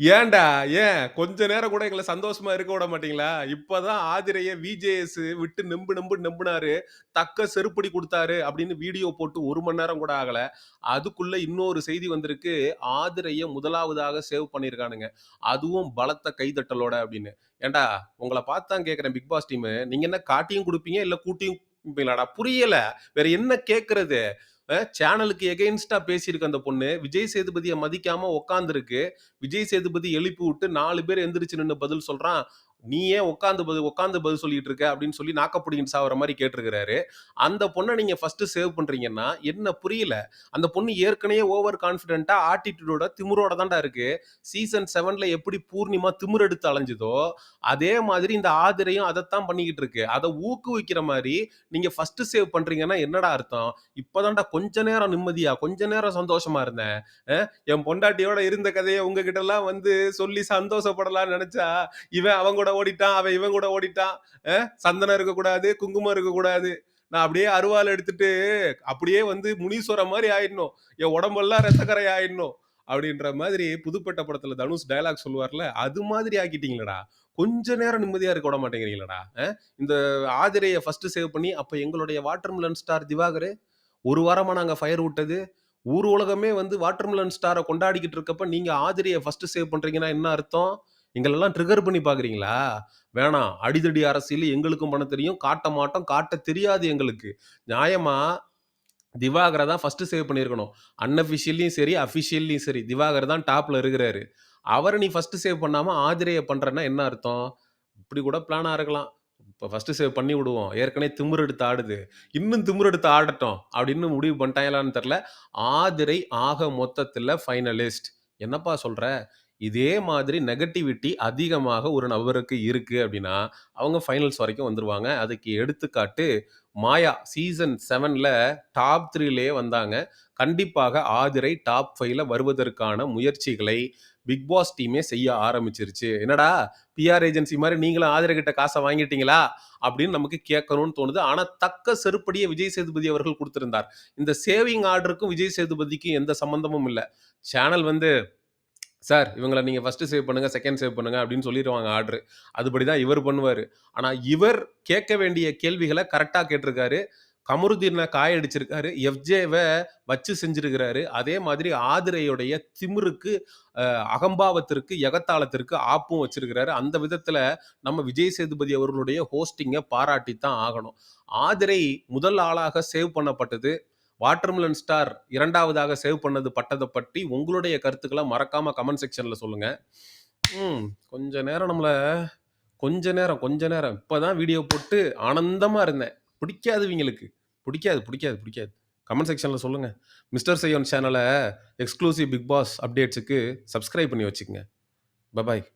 ஏன்டா? ஏன்? கொஞ்ச நேரம் கூட எங்களை சந்தோஷமா இருக்க விட மாட்டீங்களா? இப்பதான் ஆதிரைய விஜேஎஸ் விட்டு நெம்பு நம்பு நம்புனாரு. தக்க செருப்படி கொடுத்தாரு அப்படின்னு வீடியோ போட்டு ஒரு மணி நேரம் கூட ஆகல. அதுக்குள்ள இன்னொரு செய்தி வந்திருக்கு. ஆதிரைய முதலாவதாக சேவ் பண்ணியிருக்கானுங்க. அதுவும் பலத்த கைதட்டலோட அப்படின்னு. ஏன்டா உங்களை பார்த்து தான் பிக் பாஸ் டீம் நீங்க என்ன காட்டியும் கொடுப்பீங்க இல்லை கூட்டியும் கொடுப்பீங்களாடா புரியல. வேற என்ன கேட்கறது? சேனலுக்கு எகெயின்ஸ்டா பேசியிருக்கு அந்த பொண்ணு. விஜய் சேதுபதியை மதிக்காம உட்காந்துருக்கு விஜய் சேதுபதி எழுப்பி விட்டு நாலு பேர் எந்திரிச்சு நின்று பதில் சொல்றான். "நீ ஏன் உட்காந்து பதில் உட்காந்து பதில் சொல்லிட்டு இருக்க?" அப்படின்னு சொல்லி நாக்க புடுங்கிட்டு சாவுற கேட்டிருக்கிறாரு. அந்த பொண்ணை நீங்க ஃபர்ஸ்ட் சேவ் பண்றீங்கன்னா, என்ன புரியல. அந்த பொண்ணு ஏற்கனவே ஓவர் கான்ஃபிடென்ட்டா, ஆட்டிட்யூடோட, திமிரோட தான்டா இருக்கு. சீசன் செவன்ல எப்படி பூர்ணிமா திமிர் எடுத்து அலைஞ்சதோ, அதே மாதிரி இந்த ஆதிரையும் அதைத்தான் பண்ணிக்கிட்டு இருக்கு. அதை ஊக்குவிக்கிற மாதிரி நீங்க ஃபர்ஸ்ட் சேவ் பண்றீங்கன்னா என்னடா அர்த்தம்? இப்பதான்டா கொஞ்ச நேரம் நிம்மதியா, கொஞ்ச நேரம் சந்தோஷமா இருந்தேன். என் பொண்டாட்டியோட இருந்த கதைய உங்ககிட்டலாம் வந்து சொல்லி சந்தோஷப்படலாம்னு நினைச்சா இவன் அவங்களோட கூட ஓடிட்டான், அவன் இவன் கூட ஓடிட்டான். சந்தனம் இருக்கக்கூடாது, குங்குமம் இருக்கக்கூடாது. நான் அப்படியே அருவாள் எடுத்துட்டு, அப்படியே வந்து முனீஸ்வர மாதிரி ஆயிடணும். என் உடம்பெல்லாம் ரத்தக்கரை ஆயிடணும். அப்படின்ற மாதிரி புதுப்பட்ட படத்துல தனுஷ் டயலாக் சொல்லுவார்ல, அது மாதிரி ஆக்கிட்டீங்களடா கொஞ்ச நேரம் நிம்மதியா இருக்க விட மாட்டேங்கிறீங்களடா இந்த ஆதிரையை ஃபர்ஸ்ட் சேவ் பண்ணி, அப்ப எங்களுடைய வாட்டர்மிலன் ஸ்டார் திவாகரு, ஒரு வாரமா நாங்க ஃபயர் விட்டது, ஊர் உலகமே வந்து வாட்டர்மிலன் ஸ்டாரை கொண்டாடிக்கிட்டு இருக்கப்ப, நீங்க ஆதிரியை ஃபர்ஸ்ட் சேவ் பண்றீங்கன்னா என்ன அர்த்தம்? எங்களெல்லாம் ட்ரிகர் பண்ணி பார்க்குறீங்களா? வேணாம். அடிதடி அரசியல் எங்களுக்கும் பண்ண தெரியும். காட்ட மாட்டோம். காட்ட தெரியாது எங்களுக்கு. நியாயமாக திவாகரை தான் ஃபஸ்ட்டு சேவ் பண்ணியிருக்கணும். அன்அஃபிஷியல்லையும் சரி, அஃபிஷியல்லையும் சரி. திவாகர் தான் டாப்பில் இருக்கிறாரு. அவரை நீ ஃபஸ்ட்டு சேவ் பண்ணாமல் ஆதிரையை பண்ணுறேன்னா என்ன அர்த்தம்? இப்படி கூட பிளானாக இருக்கலாம். இப்போ ஃபஸ்ட்டு சேவ் பண்ணி விடுவோம். ஏற்கனவே திமிர் எடுத்து ஆடுது. இன்னும் திமுரு எடுத்து ஆடட்டும். அப்படின்னு முடிவு பண்ணிட்டாங்களான்னு தெரில ஆதிரை ஆக மொத்தத்தில் ஃபைனலிஸ்ட். என்னப்பா சொல்கிற இதே மாதிரி நெகட்டிவிட்டி அதிகமாக ஒரு நபருக்கு இருக்குது அப்படின்னா, அவங்க ஃபைனல்ஸ் வரைக்கும் வந்துருவாங்க. அதுக்கு எடுத்துக்காட்டு மாயா சீசன் செவனில் டாப் த்ரீலே வந்தாங்க. கண்டிப்பாக ஆதிரை டாப் ஃபைவ்ல வருவதற்கான முயற்சிகளை பிக் பாஸ் டீமே செய்ய ஆரம்பிச்சிருச்சு. என்னடா பிஆர் ஏஜென்சி மாதிரி நீங்களும் ஆதிரை கிட்ட காசை வாங்கிட்டீங்களா? அப்படின்னு நமக்கு கேட்கணும்னு தோணுது. ஆனால் தக்க செருப்படியை விஜய் சேதுபதி அவர்கள் கொடுத்துருந்தார் இந்த சேவிங் ஆர்டருக்கும் விஜய் சேதுபதிக்கும் எந்த சம்பந்தமும் இல்லை சேனல் வந்து சார் இவங்கள நீங்க ஃபர்ஸ்ட் சேவ் பண்ணுங்க, செகண்ட் சேவ் பண்ணுங்க அப்படின்னு சொல்லிடுவாங்க ஆர்டர் அதுபடி தான் இவர் பண்ணுவார் ஆனால் இவர் கேட்க வேண்டிய கேள்விகளை கரெக்டாக கேட்டிருக்காரு. கமருதீனை காயடிச்சிருக்காரு. எஃப்ஜேவை வச்சு செஞ்சிருக்கிறாரு. அதே மாதிரி ஆதிரையுடைய திமிருக்கு, அகம்பாவத்திற்கு, எகத்தாளத்திற்கு ஆப்பும் வச்சிருக்கிறாரு. அந்த விதத்தில் நம்ம விஜய் சேதுபதி அவர்களுடைய ஹோஸ்டிங்கை பாராட்டி தான் ஆகணும். ஆதிரை முதல் ஆளாக சேவ் பண்ணப்பட்டது. வாட்டர்மிலன் ஸ்டார் இரண்டாவதாக சேவ் பண்ணது பட்டதை பற்றி உங்களுடைய கருத்துக்களை மறக்காம கமெண்ட் செக்ஷன்ல சொல்லுங்க. ம். கொஞ்ச நேரம் நம்மளை கொஞ்ச நேரம், கொஞ்ச நேரம் இப்பதான் வீடியோ போட்டு ஆனந்தமா இருந்தேன். பிடிக்காது இவங்களுக்கு பிடிக்காது, பிடிக்காது, பிடிக்காது. கமெண்ட் செக்ஷன்ல சொல்லுங்க. மிஸ்டர் சையோன் சேனலை எக்ஸ்க்ளூசிவ் பிக் பாஸ் அப்டேட்ஸுக்கு சப்ஸ்கிரைப் பண்ணி வச்சுக்கோங்க பபாய் பாய்.